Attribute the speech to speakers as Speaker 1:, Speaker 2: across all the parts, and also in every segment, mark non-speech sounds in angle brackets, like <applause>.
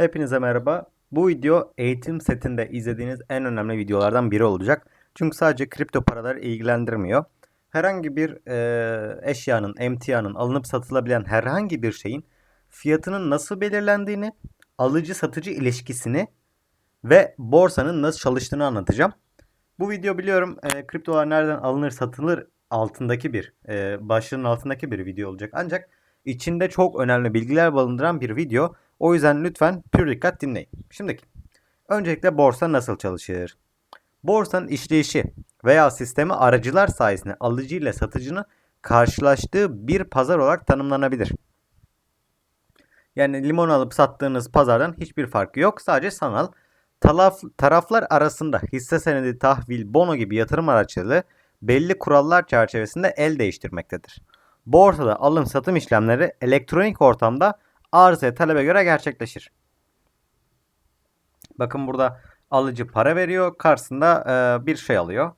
Speaker 1: Hepinize merhaba. Bu video eğitim setinde izlediğiniz en önemli videolardan biri olacak. Çünkü sadece kripto paralar ilgilendirmiyor. Herhangi bir e, eşyanın, emtianın alınıp satılabilen herhangi bir şeyin fiyatının nasıl belirlendiğini, alıcı satıcı ilişkisini ve borsanın nasıl çalıştığını anlatacağım. Bu video biliyorum e, kriptolar nereden alınır satılır altındaki bir e, başlığın altındaki bir video olacak. Ancak içinde çok önemli bilgiler barındıran bir video. O yüzden lütfen pür dikkat dinleyin. Şimdiki. Öncelikle borsa nasıl çalışır? Borsanın işleyişi veya sistemi aracılar sayesinde alıcı ile satıcının karşılaştığı bir pazar olarak tanımlanabilir. Yani limon alıp sattığınız pazardan hiçbir farkı yok. Sadece sanal. Taraf, taraflar arasında hisse senedi, tahvil, bono gibi yatırım araçları belli kurallar çerçevesinde el değiştirmektedir. Borsada alım satım işlemleri elektronik ortamda arz ve talebe göre gerçekleşir. Bakın burada alıcı para veriyor, karşısında e, bir şey alıyor.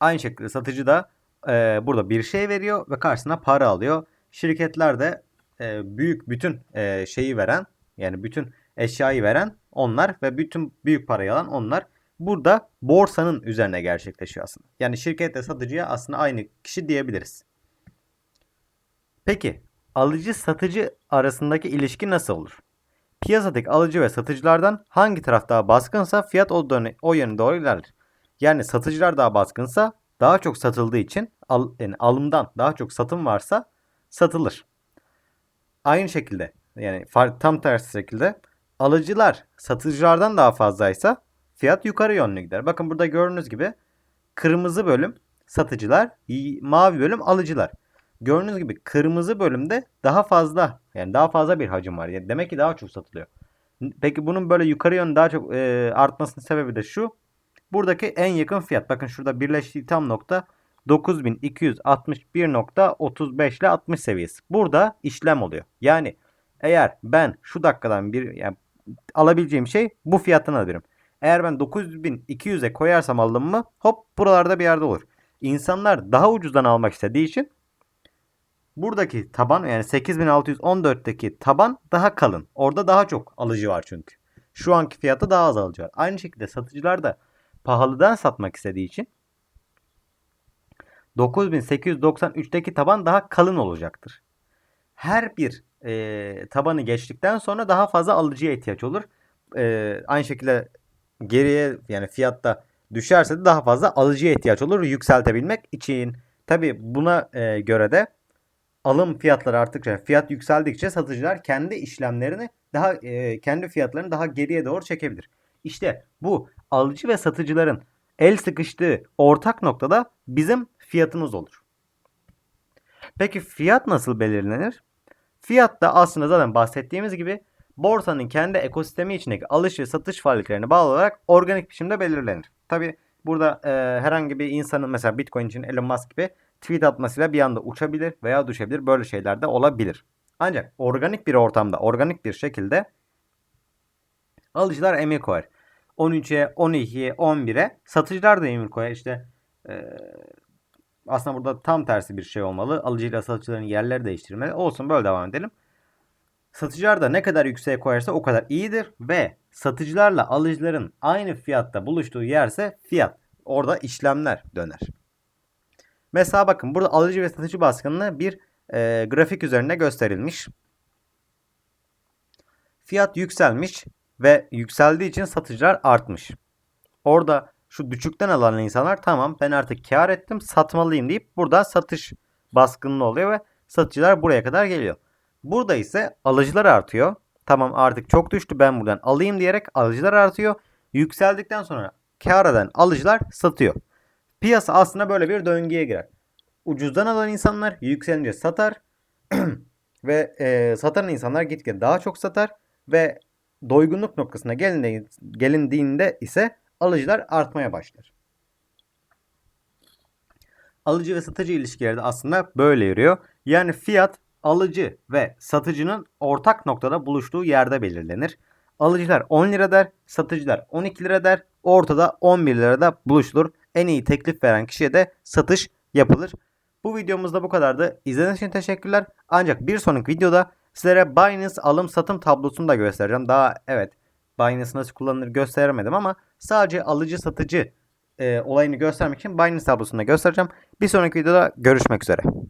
Speaker 1: Aynı şekilde satıcı da e, burada bir şey veriyor ve karşısına para alıyor. Şirketler de e, büyük bütün e, şeyi veren yani bütün eşyayı veren onlar ve bütün büyük parayı alan onlar. Burada borsanın üzerine gerçekleşiyor aslında. Yani şirketle satıcıya aslında aynı kişi diyebiliriz. Peki alıcı satıcı arasındaki ilişki nasıl olur? Piyasadaki alıcı ve satıcılardan hangi taraf daha baskınsa fiyat o, döne, o yöne doğru ilerler. Yani satıcılar daha baskınsa daha çok satıldığı için al, yani alımdan daha çok satım varsa satılır. Aynı şekilde yani tam tersi şekilde alıcılar satıcılardan daha fazlaysa fiyat yukarı yönlü gider. Bakın burada gördüğünüz gibi kırmızı bölüm satıcılar, mavi bölüm alıcılar. Gördüğünüz gibi kırmızı bölümde daha fazla yani daha fazla bir hacim var. Yani demek ki daha çok satılıyor. Peki bunun böyle yukarı yönlü daha çok e, artmasının sebebi de şu. Buradaki en yakın fiyat. Bakın şurada birleştiği tam nokta 9261.35 ile 60 seviyesi. Burada işlem oluyor. Yani eğer ben şu dakikadan bir yani alabileceğim şey bu fiyattan alırım. Eğer ben 9200'e koyarsam aldım mı hop buralarda bir yerde olur. İnsanlar daha ucuzdan almak istediği için buradaki taban yani 8614'teki taban daha kalın. Orada daha çok alıcı var çünkü. Şu anki fiyatı daha az alıcı var. Aynı şekilde satıcılar da pahalıdan satmak istediği için 9893'teki taban daha kalın olacaktır. Her bir e, tabanı geçtikten sonra daha fazla alıcıya ihtiyaç olur. E, aynı şekilde geriye yani fiyatta düşerse de daha fazla alıcıya ihtiyaç olur yükseltebilmek için. Tabi buna e, göre de alım fiyatları arttıkça fiyat yükseldikçe satıcılar kendi işlemlerini daha e, kendi fiyatlarını daha geriye doğru çekebilir. İşte bu alıcı ve satıcıların el sıkıştığı ortak noktada bizim fiyatımız olur. Peki fiyat nasıl belirlenir? Fiyat da aslında zaten bahsettiğimiz gibi borsanın kendi ekosistemi içindeki alış ve satış faaliyetlerine bağlı olarak organik biçimde belirlenir. Tabi burada e, herhangi bir insanın mesela Bitcoin için Elon Musk gibi tweet atmasıyla bir anda uçabilir veya düşebilir. Böyle şeyler de olabilir. Ancak organik bir ortamda, organik bir şekilde alıcılar emir koyar. 13'e, 12'ye, 11'e satıcılar da emir koyar. İşte e, aslında burada tam tersi bir şey olmalı. Alıcıyla satıcıların yerleri değiştirmeli. Olsun böyle devam edelim. Satıcılar da ne kadar yükseğe koyarsa o kadar iyidir ve satıcılarla alıcıların aynı fiyatta buluştuğu yerse fiyat orada işlemler döner. Mesela bakın burada alıcı ve satıcı baskınlığı bir e, grafik üzerinde gösterilmiş. Fiyat yükselmiş ve yükseldiği için satıcılar artmış. Orada şu düşükten alan insanlar tamam ben artık kar ettim satmalıyım deyip burada satış baskınlığı oluyor ve satıcılar buraya kadar geliyor. Burada ise alıcılar artıyor. Tamam artık çok düştü ben buradan alayım diyerek alıcılar artıyor. Yükseldikten sonra kar eden alıcılar satıyor. Piyasa aslında böyle bir döngüye girer. Ucuzdan alan insanlar yükselince satar <clears throat> ve e, satan insanlar gitgide daha çok satar ve doygunluk noktasına gelindiğinde ise alıcılar artmaya başlar. Alıcı ve satıcı ilişkileri de aslında böyle yürüyor. Yani fiyat alıcı ve satıcının ortak noktada buluştuğu yerde belirlenir. Alıcılar 10 lira der, satıcılar 12 lira der. Ortada 11 lirada buluşulur. En iyi teklif veren kişiye de satış yapılır. Bu videomuzda bu kadardı. İzlediğiniz için teşekkürler. Ancak bir sonraki videoda sizlere Binance alım satım tablosunu da göstereceğim. Daha evet Binance nasıl kullanılır gösteremedim ama sadece alıcı satıcı e, olayını göstermek için Binance tablosunda göstereceğim. Bir sonraki videoda görüşmek üzere.